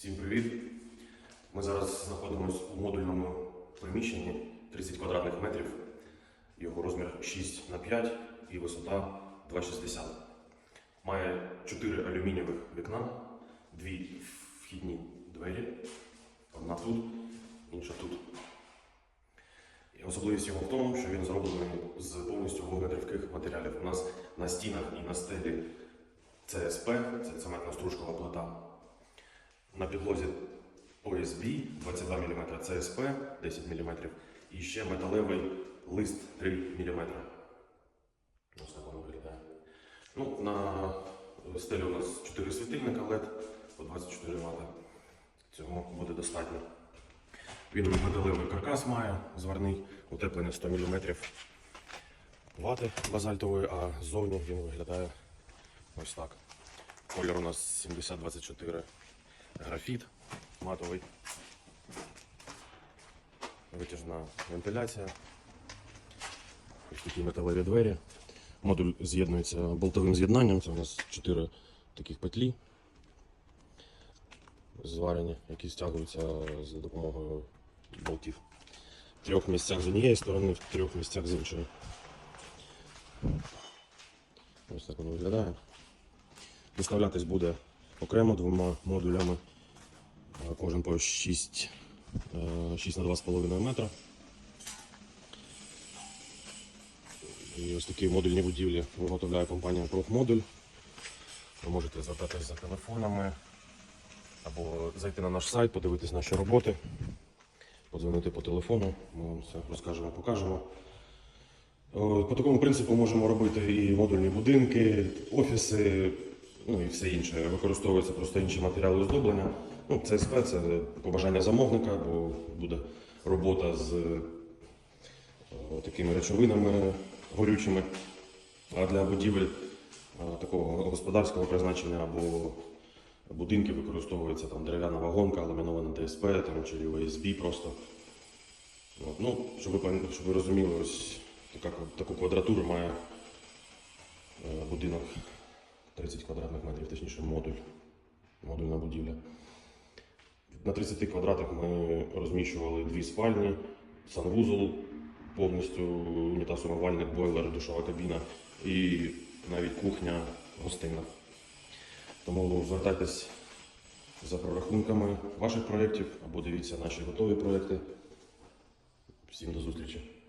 Всім привіт! Ми зараз знаходимося у модульному приміщенні 30 квадратних метрів. Його розмір 6 на 5 і висота 2,60. Має 4 алюмінієвих вікна, дві вхідні двері. Одна тут, інша тут. І особливість його в тому, що він зроблений з повністю вогнетривких матеріалів. У нас на стінах і на стелі ЦСП, це цементно стружкова плита. На підлозі OSB 22 мм, ЦСП 10 мм і ще металевий лист 3 мм. Ось так воно виглядає. Ну, на стелі у нас 4 світильника LED по 24 Вт. Цього буде достатньо. Він металевий каркас має, зварний, утеплений 100 мм вати базальтової, а ззовні він виглядає ось так. Колір у нас 7024 графіт матовий. Витяжна вентиляція. Ось такі металеві двері. Модуль з'єднується болтовим з'єднанням. Це у нас 4 таких петлі зварені, які стягуються за допомогою болтів. В трьох місцях з однієї сторони, в трьох місцях з іншої. Ось так воно виглядає. Виставлятись буде окремо двома модулями. Е, Кожен по 6, е, 6 на 2,5 метра. І ось такі модульні будівлі виготовляє компанія Профмодуль. Ви можете звертатись за телефонами або зайти на наш сайт, подивитись наші роботи, подзвонити по телефону, ми вам все розкажемо, покажемо. По такому принципу можемо робити і модульні будинки, офіси, ну і все інше. Використовуються просто інші матеріали оздоблення. Ну, ЦСП це побажання замовника, бо буде робота з е, такими речовинами горючими. А для будівель е, такого господарського призначення або будинків використовується там дерев'яна вагонка, ламінована ДСП там, чи ОСБ просто. От, ну, щоб ви, щоб ви розуміли, ось така, таку квадратуру має е, будинок 30 квадратних метрів, точніше модуль, модульна будівля. На 30 квадратах ми розміщували дві спальні, санвузол, повністю унітаз умивальник, бойлер, душова кабіна і навіть кухня гостинна. Тому звертайтесь за прорахунками ваших проєктів або дивіться наші готові проєкти. Всім до зустрічі!